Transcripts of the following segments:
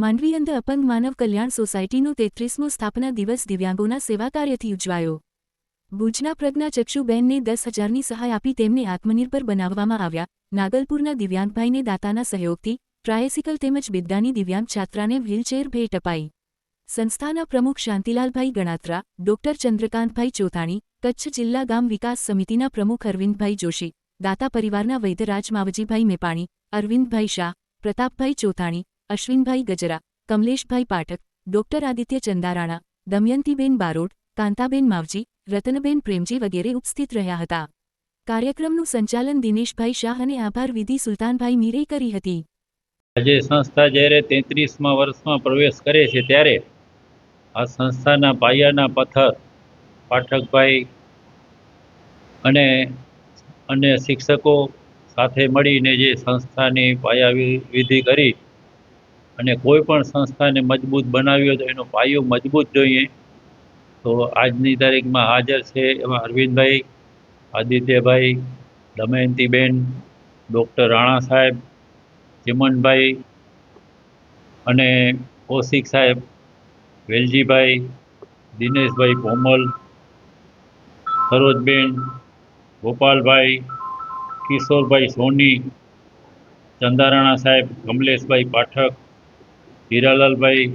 માંડવી અંધ અપંગ માનવ કલ્યાણ સોસાયટીનો તેત્રીસમો સ્થાપના દિવસ દિવ્યાંગોના સેવા કાર્યથી ઉજવાયો. ભુજના પ્રજ્ઞાચક્ષુબેનને દસ હજારની સહાય આપી તેમને આત્મનિર્ભર બનાવવામાં આવ્યા. નાગલપુરના દિવ્યાંગભાઈને દાતાના સહયોગથી ટ્રાયસિકલ તેમજ બિદ્દાની દિવ્યાંગ છાત્રાને વ્હીલચેર ભેટ અપાઈ. સંસ્થાના પ્રમુખ શાંતિલાલભાઈ ગણાત્રા, ડોક્ટર ચંદ્રકાંતભાઈ ચોથાણી, કચ્છ જિલ્લા ગામ વિકાસ સમિતિના પ્રમુખ અરવિંદભાઈ જોશી, દાતા પરિવારના વૈદ્યરાજ માવજીભાઈ મેપાણી, અરવિંદભાઈ શાહ, પ્રતાપભાઈ ચોથાણી અશ્વિનભાઈ ગજરા, કમલેશભાઈ પાઠક, ડોક્ટર આદિત્ય ચંદારાણા, દમયંતીબેન બારોટ, કાંતાબેન માવજી, રતનબેન પ્રેમજી વગેરે ઉપસ્થિત રહ્યા હતા. કાર્યક્રમનું સંચાલન દિનેશભાઈ શાહ અને આભાર વિધિ સુલતાનભાઈ મીરે કરી હતી. આજે સંસ્થા જ્યારે તેત્રીસમાં વર્ષમાં પ્રવેશ કરે છે ત્યારે આ સંસ્થાના પાયાના પથ્થર પાઠકભાઈ અને અન્ય શિક્ષકો સાથે મળીને જે સંસ્થાની પાયા વિધિ કરી અને કોઈ પણ સંસ્થાને મજબૂત બનાવી હોય તો એનો પાયો મજબૂત જોઈએ. તો આજની તારીખમાં હાજર છે એમાં અરવિંદભાઈ, આદિત્યભાઈ, દમયંતીબેન, ડૉક્ટર રાણા સાહેબ, ચિમનભાઈ અને કૌશિક સાહેબ, વેલજીભાઈ, દિનેશભાઈ કોમલ સરોજબેન, ગોપાલભાઈ, કિશોરભાઈ સોની, ચંદારાણા સાહેબ, કમલેશભાઈ પાઠક હીરાલાલભાઈ,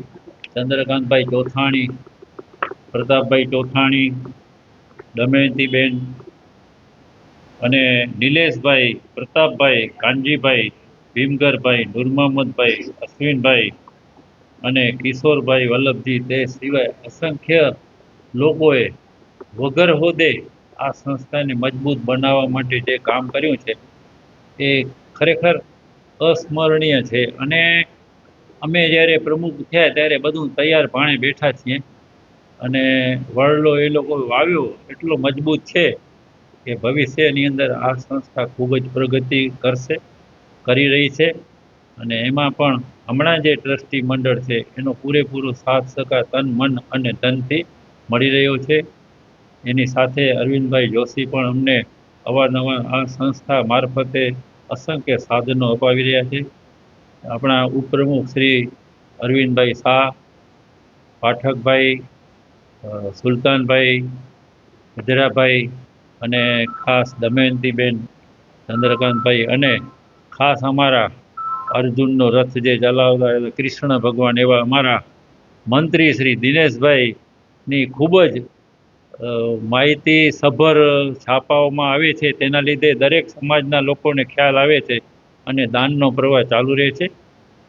ચંદ્રકાંતભાઈ ચોથાણી, પ્રતાપભાઈ ચોથાણી, દમયંતીબેન અને નિલેશભાઈ, પ્રતાપભાઈ, કાનજીભાઈ ભીમગરભાઈ નૂર અશ્વિનભાઈ અને કિશોરભાઈ વલ્લભજી તે સિવાય અસંખ્ય લોકોએ વગર હોદે આ સંસ્થાને મજબૂત બનાવવા માટે જે કામ કર્યું છે, એ ખરેખર અસ્મરણીય છે અને અમે જ્યારે પ્રમુખ થયા ત્યારે બધું તૈયાર ભાણે બેઠા છીએ. અને વડલો એ લોકો વાવ્યો, એટલો મજબૂત છે કે ભવિષ્યની અંદર આ સંસ્થા ખૂબ જ પ્રગતિ કરશે, કરી રહી છે. અને એમાં પણ હમણાં જે ટ્રસ્ટી મંડળ છે, એનો પૂરેપૂરો સાથ, સહકાર, તન, મન અને ધનથી મળી રહ્યો છે. એની સાથે અરવિંદભાઈ જોશી પણ અમને અવારનવાર આ સંસ્થા મારફતે અસંખ્ય સાધનો અપાવી રહ્યા છે. આપણા ઉપપ્રમુખ શ્રી અરવિંદભાઈ શાહ, પાઠકભાઈ સુલતાનભાઈ, ગજરાભાઈ અને ખાસ દમયંતીબેન, ચંદ્રકાંતભાઈ અને ખાસ અમારા અર્જુનનો રથ જે ચલાવતા કૃષ્ણ ભગવાન એવા અમારા મંત્રી શ્રી દિનેશભાઈની ખૂબ જ માહિતી સભર છાપાઓમાં આવે છે. તેના લીધે દરેક સમાજના લોકોને ખ્યાલ આવે છે. અને દાનનો પ્રવાહ ચાલુ રહે છે.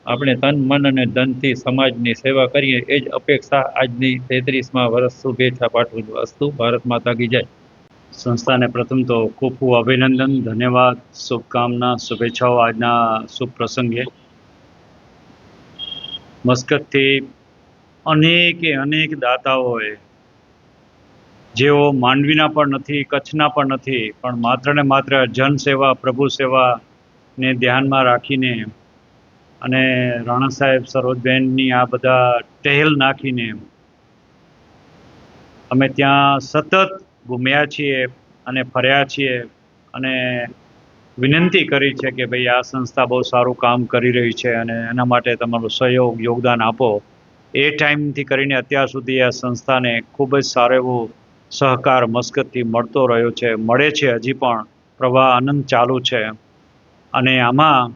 આપણે તન, મન અને ધનથી સમાજની સેવા કરીએ, એ જ અપેક્ષા આજની તેત્રીસમાં વર્ષ શુભેચ્છા પાઠવું છું અસ્તુ. ભારત માતા કી જય. સંસ્થાને પ્રથમ તો ખૂબ ખૂબ અભિનંદન, ધન્યવાદ, શુભકામના, શુભેચ્છાઓ આજના શુભ પ્રસંગે. મસ્કતથી અનેકે, અનેક દાતાઓએ જેઓ માંડવીના પણ નથી, કચ્છના પણ નથી, પણ માત્ર ને માત્ર જનસેવા પ્રભુ સેવાને ધ્યાનમાં રાખીને અને રાણા સાહેબ, સરોજબેનની આ બધા ટહેલ નાખીને અમે ત્યાં સતત ઘૂમ્યા છીએ અને ફર્યા છીએ અને વિનંતી કરી છે કે ભાઈ આ સંસ્થા બહુ સારું કામ કરી રહી છે અને એના માટે તમારો સહયોગ, યોગદાન આપો. એ ટાઈમથી કરીને અત્યાર સુધી આ સંસ્થાને ખૂબ જ સારો એવો સહકાર, મસ્કતથી મળતો રહ્યો છે. મળે છે હજી પણ. પ્રવાહ આનંદ ચાલુ છે અને આમાં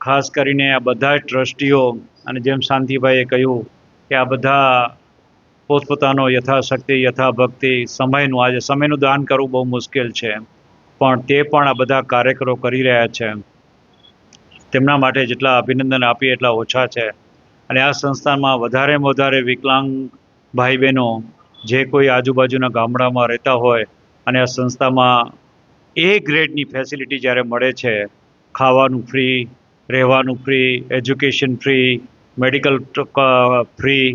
ખાસ કરીને આ બધા ટ્રસ્ટીઓ અને જેમ શાંતિભાઈએ કહ્યું કે આ બધા પોતપોતાનો યથાશક્તિ, યથાભક્તિ સમયનું, આજે સમયનું દાન કરવું બહુ મુશ્કેલ છે. પણ તે પણ આ બધા કાર્યકરો કરી રહ્યા છે. તેમના માટે જેટલા અભિનંદન આપીએ એટલા ઓછા છે. અને આ સંસ્થામાં વધારેમાં વધારે વિકલાંગ ભાઈ બહેનો જે કોઈ આજુબાજુના ગામડામાં રહેતા હોય અને આ સંસ્થામાં એ ગ્રેડની ફેસિલિટી જ્યારે મળે છે ખાવાનું ફ્રી રહેવાનું free education free medical free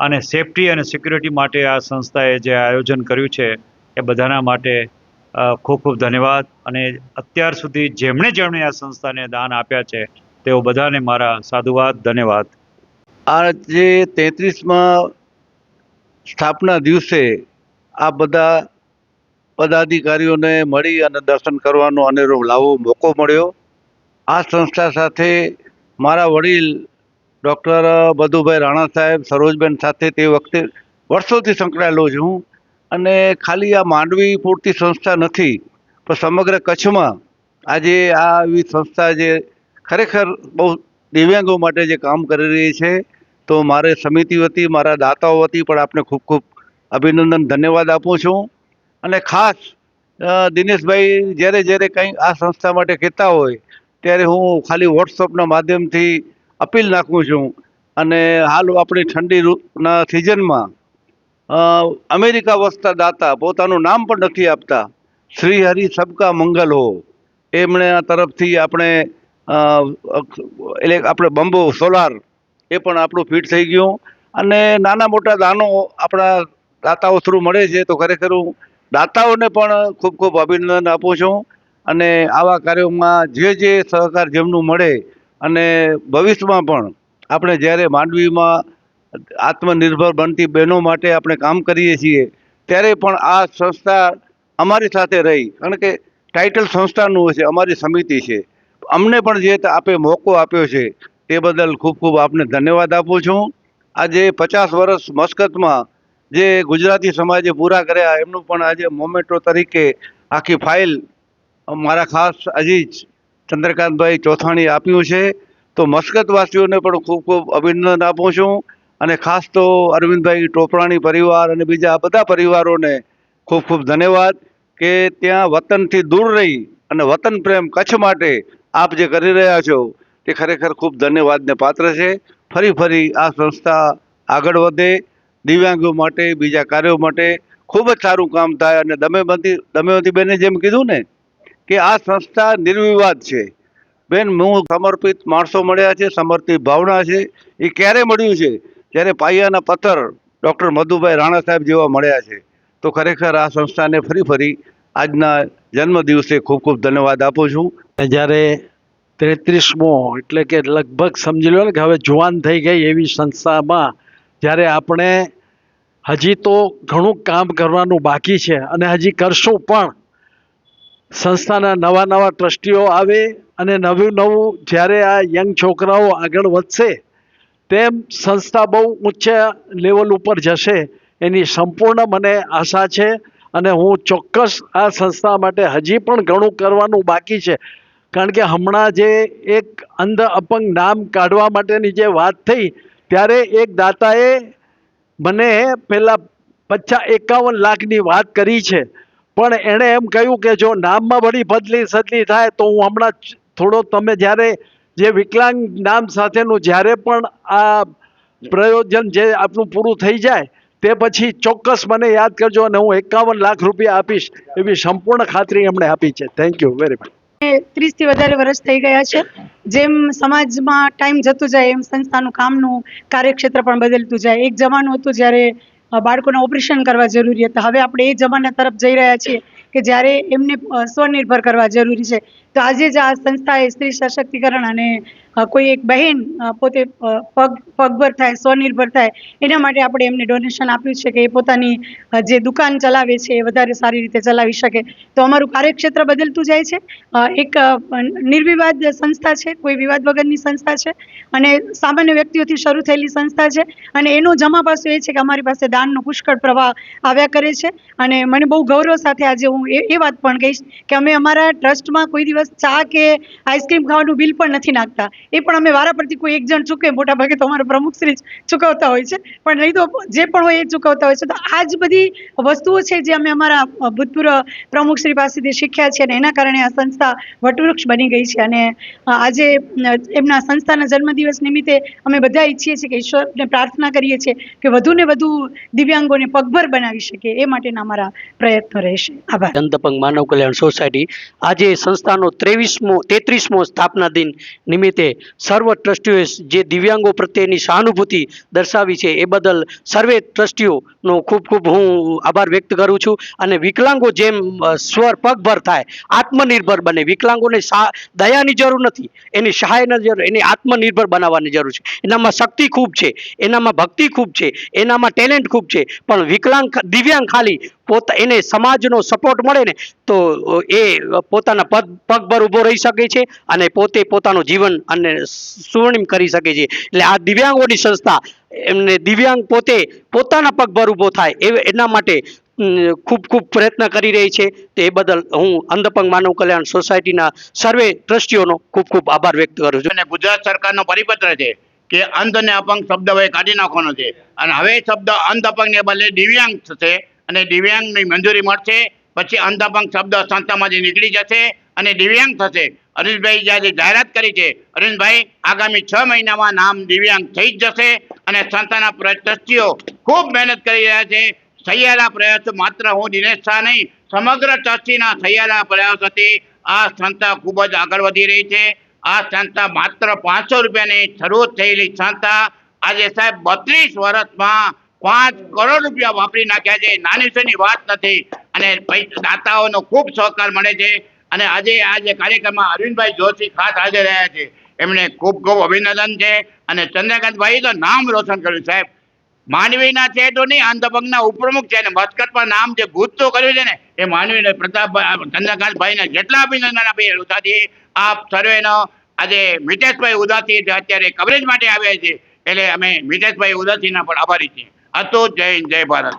અને સેફટી અને સિક્યુરિટી માટે આ સંસ્થાએ જે આયોજન કર્યું છે, એ બધાના માટે ખૂબ ખૂબ ધન્યવાદ. અને અત્યાર સુધી જેમણે જેમણે આ સંસ્થાને દાન આપ્યા છે, તેઓ બધાને મારા સાધુવાદ, ધન્યવાદ. આ જે તેત્રીસમાં સ્થાપના દિવસે આ બધા પદાધિકારીઓને મળી અને દર્શન કરવાનો અનેરો લાવો મોકો મળ્યો. આ સંસ્થા સાથે મારા વડીલ ડૉક્ટર બધુભાઈ રાણા સાહેબ, સરોજબેન સાથે તે વખતે વર્ષોથી સંકળાયેલો છું અને ખાલી આ માંડવી પૂરતી સંસ્થા નથી, પણ સમગ્ર કચ્છમાં આજે આ એવી સંસ્થા જે ખરેખર બહુ દિવ્યાંગો માટે જે કામ કરી રહી છે, તો મારે સમિતિ વતી, મારા દાતાઓ વતી પણ આપને ખૂબ ખૂબ અભિનંદન, ધન્યવાદ આપું છું. અને ખાસ દિનેશભાઈ, જ્યારે જ્યારે કંઈ આ સંસ્થા માટે કહેતા હોય ત્યારે હું ખાલી વોટ્સઅપના માધ્યમથી અપીલ નાખું છું અને હાલ આપણી ઠંડી ઋતુના સિઝનમાં અમેરિકા વસતા દાતા પોતાનું નામ પણ નથી આપતા. શ્રી હરિ સબકા મંગલ હો. એમણે આ તરફથી આપણે એટલે આપણે બંબો સોલાર એ પણ આપણું ફિટ થઈ ગયું. અને નાના મોટા દાનો આપણા દાતાઓ થ્રુ મળે છે તો ખરેખર હું દાતાઓને પણ ખૂબ ખૂબ અભિનંદન આપું છું. અને આવા કાર્યોમાં જે જે સહકાર જેમનું મળે અને ભવિષ્યમાં પણ આપણે જ્યારે માંડવીમાં આત્મનિર્ભર બનતી બહેનો માટે આપણે કામ કરીએ છીએ, ત્યારે પણ આ સંસ્થા અમારી સાથે રહી. કારણ કે ટાઇટલ સંસ્થાનું છે, અમારી સમિતિ છે. અમને પણ જે આપે મોકો આપ્યો છે, તે બદલ ખૂબ ખૂબ આપને ધન્યવાદ આપું છું. આજે પચાસ વર્ષ મસ્કતમાં જે ગુજરાતી સમાજે પૂરા કર્યા, એમનું પણ આજે મોમેન્ટો તરીકે આખી ફાઇલ મારા ખાસ અજીજ ચંદ્રકાંતભાઈ ચોથાણી આપ્યું છે. તો મસ્કતવાસીઓને પણ ખૂબ ખૂબ અભિનંદન આપું છું અને ખાસ તો અરવિંદભાઈ ટોપરાણી પરિવાર અને બીજા બધા પરિવારોને ખૂબ ખૂબ ધન્યવાદ કે ત્યાં વતનથી દૂર રહી અને વતન પ્રેમ કચ્છ માટે આપ જે કરી રહ્યા છો તે ખરેખર ખૂબ ધન્યવાદને પાત્ર છે. ફરી ફરી આ સંસ્થા આગળ વધે, દિવ્યાંગો માટે, બીજા કાર્યો માટે ખૂબ જ સારું કામ થાય અને દમેવંતી દમેવંતી બેને જેમ કીધું ને કે આ સંસ્થા નિર્વિવાદ છે. બેન, હું સમર્પિત માણસો મળ્યા છે, સમર્પિત ભાવના છે. એ ક્યારે મળ્યું છે? જ્યારે પાયાના પથ્થર ડૉક્ટર મધુભાઈ રાણા સાહેબ જેવા મળ્યા છે. તો ખરેખર આ સંસ્થાને ફરી ફરી આજના જન્મ દિવસે ખૂબ ખૂબ ધન્યવાદ આપું છું. જ્યારે તેત્રીસમો, એટલે કે લગભગ સમજી લો ને કે હવે જુવાન થઈ ગઈ એવી સંસ્થામાં, જ્યારે આપણે હજી તો ઘણું કામ કરવાનું બાકી છે. અને હજી કરશું પણ. સંસ્થાના નવા નવા ટ્રસ્ટીઓ આવે અને નવું નવું જ્યારે આ યંગ છોકરાઓ આગળ વધશે, તેમ સંસ્થા બહુ ઊંચા લેવલ ઉપર જશે. એની સંપૂર્ણ મને આશા છે અને હું ચોક્કસ આ સંસ્થા માટે હજી પણ ઘણું કરવાનું બાકી છે. કારણ કે હમણાં જે એક અંધ અપંગ નામ કાઢવા માટેની જે વાત થઈ, ત્યારે એક દાતાએ મને પહેલાં પચાસ એકાવન લાખની વાત કરી છે. પણ એણે એમ કહ્યું કે જો નામમાં વળી બદલી સદલી થાય તો હું હમણાં થોડો તમે જ્યારે જે વિકલાંગ નામ સાથેનું જ્યારે પણ આ પ્રયોજન જે આપણું પૂરું થઈ જાય તે પછી ચોક્કસ મને યાદ કરજો અને હું એકાવન લાખ રૂપિયા આપીશ એવી સંપૂર્ણ ખાતરી એમણે આપી છે. થેન્ક યુ વેરી મચ ત્રીસથી વધારે વર્ષ થઈ ગયા છે. જેમ સમાજમાં ટાઈમ જતો જાય, એમ સંસ્થાનું કામનું કાર્યક્ષેત્ર પણ બદલતું જાય. એક જમાનું હતું જ્યારે બાળકોના ઓપરેશન કરવા જરૂરી હતા. હવે આપણે એ જમાના તરફ જઈ રહ્યા છીએ કે જ્યારે એમને સ્વનિર્ભર કરવા જરૂરી છે. તો આજે જ આ સંસ્થાએ સ્ત્રી સશક્તિકરણ અને કોઈ એક બહેન પોતે પગ, પગભર થાય સ્વનિર્ભર થાય, એના માટે આપણે એમને ડોનેશન આપ્યું છે કે એ પોતાની જે દુકાન ચલાવે છે એ વધારે સારી રીતે ચલાવી શકે. તો અમારું કાર્યક્ષેત્ર બદલતું જાય છે. એક નિર્વિવાદ સંસ્થા છે, કોઈ વિવાદ વગરની સંસ્થા છે, અને સામાન્ય વ્યક્તિઓથી શરૂ થયેલી સંસ્થા છે, અને એનો જમા પાસો એ છે કે અમારી પાસે દાનનો પુષ્કળ પ્રવાહ આવ્યા કરે છે, અને મને બહુ ગૌરવ સાથે આજે હું એ વાત પણ કહીશ કે અમે અમારા ટ્રસ્ટમાં કોઈ દિવસ ચા કે આઈસ્ક્રીમ ખાવાનું બિલ પણ નથી નાખતા. એ પણ અમે વારા પરથી કોઈ એક જણ ચૂકે, મોટા ભાગે તો અમારા પ્રમુખશ્રી જ ચૂકવતા હોય છે. પણ નહીં તો જે પણ હોય એ ચૂકવતા હોય છે. તો આ જ બધી વસ્તુઓ છે જે અમે અમારા ભૂતપૂર્વ પ્રમુખશ્રી પાસેથી શીખ્યા છે અને એના કારણે આ સંસ્થા વટવૃક્ષ બની ગઈ છે. અને આજે એમના સંસ્થાના જન્મદિવસ નિમિત્તે અમે બધા ઈચ્છીએ છીએ કે ઈશ્વરને પ્રાર્થના કરીએ છીએ કે વધુ ને વધુ દિવ્યાંગોને પગભર બનાવી શકે. એ માટેના અમારા પ્રયત્નો રહેશે. આભાર. ચંદપંગ માનવ કલ્યાણ સોસાયટી આજે સંસ્થાનો ત્રેવીસમો, તેત્રીસમો સ્થાપના દિન નિમિત્તે સર્વ ટ્રસ્ટીઓએ જે દિવ્યાંગો પ્રત્યેની સહાનુભૂતિ દર્શાવી છે એ બદલ સર્વે ટ્રસ્ટીઓનો ખૂબ ખૂબ હું આભાર વ્યક્ત કરું છું અને વિકલાંગો જેમ સ્વર પગભર થાય, આત્મનિર્ભર બને. વિકલાંગોને દયાની જરૂર નથી. એની સહાયની જરૂર, એની આત્મનિર્ભર બનાવવાની જરૂર છે. એનામાં શક્તિ ખૂબ છે. એનામાં ભક્તિ ખૂબ છે. એનામાં ટેલેન્ટ ખૂબ છે. પણ વિકલાંગ દિવ્યાંગ ખાલી પોતા એને સમાજનો સપોર્ટ મળે ને તો એ પોતાના પગ, પગભર ઊભો રહી શકે છે અને પોતે પોતાનું જીવન અને સુવર્ણિમ કરી શકે છે. એટલે આ દિવ્યાંગોની સંસ્થા, એમને દિવ્યાંગ પોતે પોતાના પગભર ઊભો થાય એ, એના માટે ખૂબ ખૂબ પ્રયત્ન કરી રહી છે. તે બદલ હું અંધપંગ માનવ કલ્યાણ સોસાયટીના સર્વે ટ્રસ્ટીઓનો ખૂબ ખૂબ આભાર વ્યક્ત કરું છું. અને ગુજરાત સરકારનો પરિપત્ર છે કે અંધ અને અપંગ શબ્દ હવે કાઢી નાખવાનો છે. અને હવે શબ્દ અંધ અપંગને બદલે દિવ્યાંગ થશે અને દિવ્યાંગની મંજૂરી મળશે. પછી અંધ શબ્દ સંસ્થામાંથી નીકળી જશે અને દિવ્યાંગ થશે. હરીશભાઈ જ્યારે જાહેરાત કરી છે હરીશભાઈ આગામી છ મહિનામાં નામ દિવ્યાંગ થઈ જ જશે અને સંસ્થાના ટ્રસ્ટીઓ ખૂબ મહેનત કરી રહ્યા છે. સહિયારા પ્રયાસો માત્ર હું દિનેશ શાહ નહીં, સમગ્ર ટ્રસ્ટીના સહિયારા પ્રયાસોથી આ સંસ્થા ખૂબ જ આગળ વધી રહી છે. આ સંસ્થા માત્ર પાંચસો રૂપિયાની શરૂ થયેલી સંસ્થા આજે સાહેબ બત્રીસ વર્ષમાં પાંચ કરોડ રૂપિયા વાપરી નાખ્યા છે. નાની સની વાત નથી. અને દાતાઓનો ખૂબ સહકાર મળે છે. અને આજે આ જે કાર્યક્રમમાં અરવિંદભાઈ જોશી ખાસ હાજર રહ્યા છે. એમને ખૂબ ખૂબ અભિનંદન છે. અને ચંદ્રકાંતભાઈ તો નામ રોશન કર્યું, સાહેબ. માંડવીના છે તો નહીં આંધ્રપ્રદેશના ઉપપ્રમુખ છે. અને મસ્કતમાં નામ જે ગુજતો કર્યું છે ને, એ માંડવીને પ્રતાપભાઈ, ચંદ્રકાંતભાઈને જેટલા અભિનંદન આપીએ ઉદાથી આપ સર્વેનો આજે મિતેશભાઈ ઉદાસી અત્યારે કવરેજ માટે આવ્યા છે, એટલે અમે મિતેશભાઈ ઉદાસીના પણ આભારી છીએ. હતો જય હિન્દ જય ભારત.